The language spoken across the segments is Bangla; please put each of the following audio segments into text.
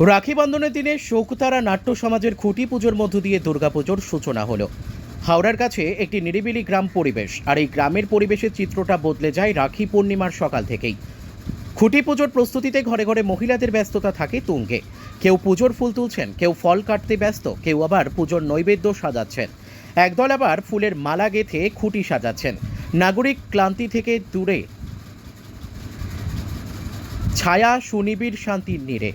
রাখি বন্ধনের দিনে শোকতারা নাট্য সমাজের খুঁটি পুজোর মধ্য দিয়ে দুর্গাপুজোর সূচনা হলো। হাওড়ার কাছে একটি নিরিবিলি গ্রাম পরিবেশ, আর এই গ্রামের পরিবেশের চিত্রটা বদলে যায় রাখি পূর্ণিমার সকাল থেকেই। খুঁটি পুজোর প্রস্তুতিতে ঘরে ঘরে মহিলাদের ব্যস্ততা থাকে তুঙ্গে। কেউ পুজোর ফুল তুলছেন, কেউ ফল কাটতে ব্যস্ত, কেউ আবার পুজোর নৈবেদ্য সাজাচ্ছেন। একদল আবার ফুলের মালা গেঁথে খুঁটি সাজাচ্ছেন। নাগরিক ক্লান্তি থেকে দূরে। ছায়া, সুনিবিড়, শান্তির নীড়ে।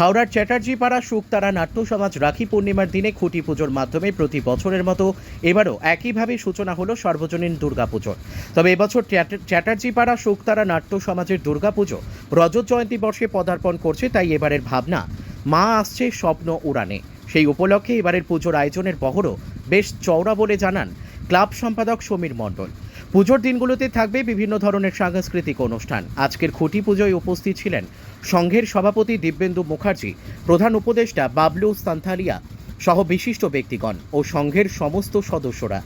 হাওড়ার চ্যাটার্জি পাড়া শুকতারা নাট্য সমাজ রাখি পূর্ণিমার দিনে খুঁটি পুজোর মাধ্যমে প্রতি বছরের মতো এবারও একইভাবে সূচনা হলো সর্বজনীন দুর্গাপুজোর। তবে এবছর চ্যাট- চ্যাটার্জি পাড়া শুকতারা নাট্য সমাজের দুর্গাপুজো রজত জয়ন্তী বর্ষে পদার্পণ করছে, তাই এবারের ভাবনা, মা আসছে স্বপ্ন উড়ানে। সেই উপলক্ষে এবারের পুজোর আয়োজনের বহরও বেশ চওড়া বলে জানান ক্লাব সম্পাদক সমীর মণ্ডল। পুজোর দিনগুলোতে থাকবে বিভিন্ন ধরনের সাংস্কৃতিক অনুষ্ঠান। আজকের খুঁটি পুজোয় উপস্থিত ছিলেন সংঘের সভাপতি দিব্যেন্দু মুখার্জি, প্রধান উপদেষ্টা বাবলু সান্থালিয়া সহ বিশিষ্ট ব্যক্তিগণ ও সংঘের সমস্ত সদস্যরা।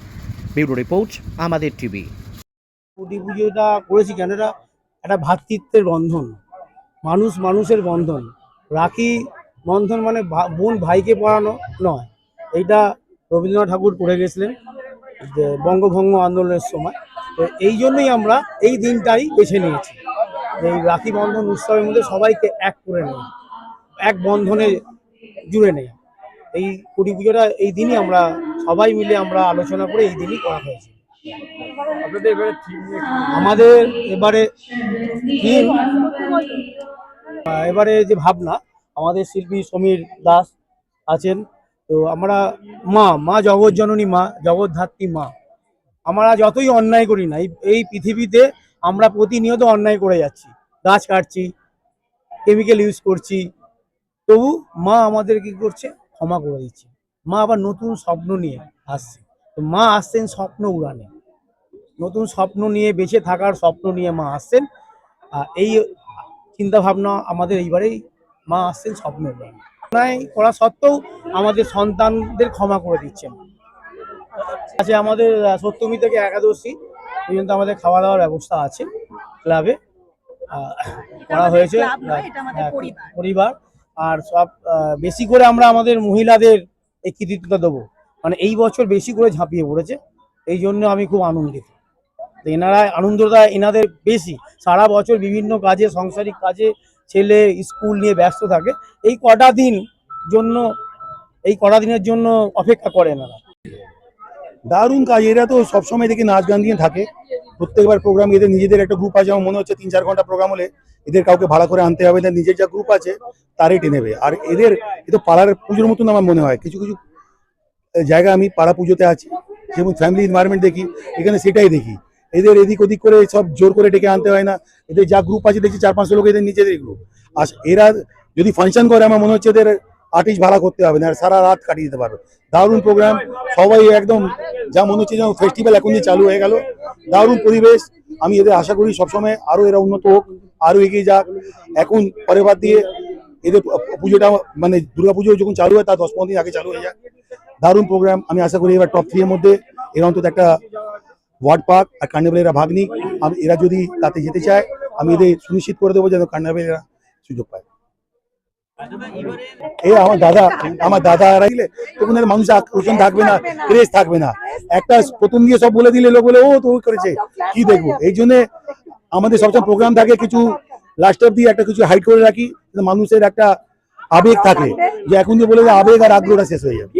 ব্যুরো রিপোর্ট, আমাদের টিভি। কুটি পুজোটা করেছি কেন? এটা একটা ভ্রাতৃত্বের বন্ধন। মানুষ মানুষের বন্ধন। রাখি বন্ধন মানে বোন ভাইকে পড়ানো নয়। এইটা রবীন্দ্রনাথ ঠাকুর পড়ে গেছিলেন বঙ্গভঙ্গ আন্দোলনের সময়। তো এই জন্যই আমরা এই দিনটাই বেছে নিয়েছি। এই রাখি বন্ধন উৎসবের মধ্যে সবাইকে এক করে নেই এক বন্ধনে জুড়ে নেই এই কুটি পুজোটা এই দিনই আমরা সবাই মিলে আমরা আলোচনা করে এই দিনই করা হয়েছে। আমাদের এবারে থিম এবারে যে ভাবনা আমাদের শিল্পী সমীর দাস আছেন। তো আমরা মা মা জগৎজননী মা জগৎধাত্রী মা। আমরা যতই অন্যায় করি না, এই- পৃথিবীতে আমরা প্রতিনিয়ত অন্যায় করে যাচ্ছি। গাছ কাটছি কেমিক্যাল ইউজ করছি, তবু মা আমাদের কি করছে? ক্ষমা করে দিচ্ছে। মা আবার নতুন স্বপ্ন নিয়ে আসছে। তো মা আসছেন স্বপ্ন উড়ানে। নতুন স্বপ্ন নিয়ে বেঁচে থাকার স্বপ্ন নিয়ে মা আসছেন। আর এই চিন্তা ভাবনা আমাদের এইবারেই মা আসছেন স্বপ্ন অন্যায় করা সত্ত্বেও আমাদের সন্তানদের ক্ষমা করে দিচ্ছেন। আছে আমাদের আহ, সপ্তমী থেকে একাদশী পর্যন্ত আমাদের খাওয়া দাওয়ার ব্যবস্থা আছে ক্লাবে। করা হয়েছে আমাদের হ্যাঁ, পরিবার। আর সব বেশি করে আমরা আমাদের মহিলাদের এই কৃতিত্বটা দেবো। মানে এই বছর বেশি করে ঝাঁপিয়ে পড়েছে এই জন্য আমি খুব আনন্দিত। এনারা আনন্দটা এনাদের বেশি। সারা বছর বিভিন্ন কাজে সাংসারিক কাজে ছেলে স্কুল নিয়ে ব্যস্ত থাকে। এই কটা দিন জন্য এই কটা দিনের জন্য অপেক্ষা করে এনারা। দারুণ কাজ। এরা তো সবসময় দেখি নাচ গান দিয়ে থাকে। প্রত্যেকবার প্রোগ্রাম এদের নিজেদের একটা গ্রুপ আছে, আমার মনে হচ্ছে তিন, চার ঘণ্টা প্রোগ্রাম হলে এদের কাউকে ভাড়া করে আনতে হবে না নিজের যা গ্রুপ আছে, তারই টেনে নেবে। আর এদের, এ তো পাড়ার পুজোর মতন আমার মনে হয়। কিছু কিছু জায়গা আমি পাড়া পুজোতে আছি, যেমন ফ্যামিলি এনভায়রনমেন্ট দেখি, এখানে সেটাই দেখি। এদের এদিক ওদিক করে সব জোর করে ডেকে আনতে হয় না। এদের যা গ্রুপ আছে, দেখছি চার, পাঁচশো লোক এদের নিজেদের গ্রুপ আর এরা যদি ফাংশন করে, আমার মনে হচ্ছে এদের আর্টিস্ট ভাড়া করতে হবে, না আর সারা রাত কাটিয়ে দিতে পারবে। দারুণ প্রোগ্রাম সবাই একদম যা মনে হচ্ছে যেন ফেস্টিভ্যাল এখন চালু হয়ে গেল। দারুণ পরিবেশ, আমি এদের আশা করি সবসময় আরও এরা উন্নত হোক, আরও এগিয়ে যাক। এখন পরে বাদ দিয়ে এদের পুজোটা মানে দুর্গা পুজো যখন চালু হয় তার দশ পনেরো দিন আগে চালু হয়ে যায়। দারুণ প্রোগ্রাম আমি আশা করি এবার টপ থ্রি এর মধ্যে, এরা অন্তত একটা ওয়ার্ড পার্ক আর কার্নিভাল এরা ভাগ নিক আমি, এরা যদি তাতে যেতে চায়, আমি এদের সুনিশ্চিত করে দেবো যেন কার্নিভাল এরা সুযোগ পায়। এই আমার দাদা আমার দাদা এরা তখন মানুষ আকর্ষণ থাকবে না ক্রেজ থাকবে না। একটা প্রথম দিয়ে সব বলে দিলে লোক বলে ও তো করেছে কি দেখব? এই জন্য আমাদের সবসময় প্রোগ্রাম থাকে কিছু লাস্ট অব দিয়ে একটা কিছু হাইট করে রাখি মানুষের একটা আবেগ থাকে। যে এখন যে বলে যে আবেগ আর আগ্রহটা শেষ হয়ে যাবে।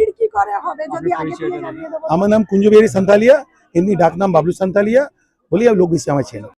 আমার নাম কুঞ্জবিহারী সান্তালিয়া এমনি ডাক নাম বাবলু সান্তালিয়া বলি আর লোক বেশি আমার চেনে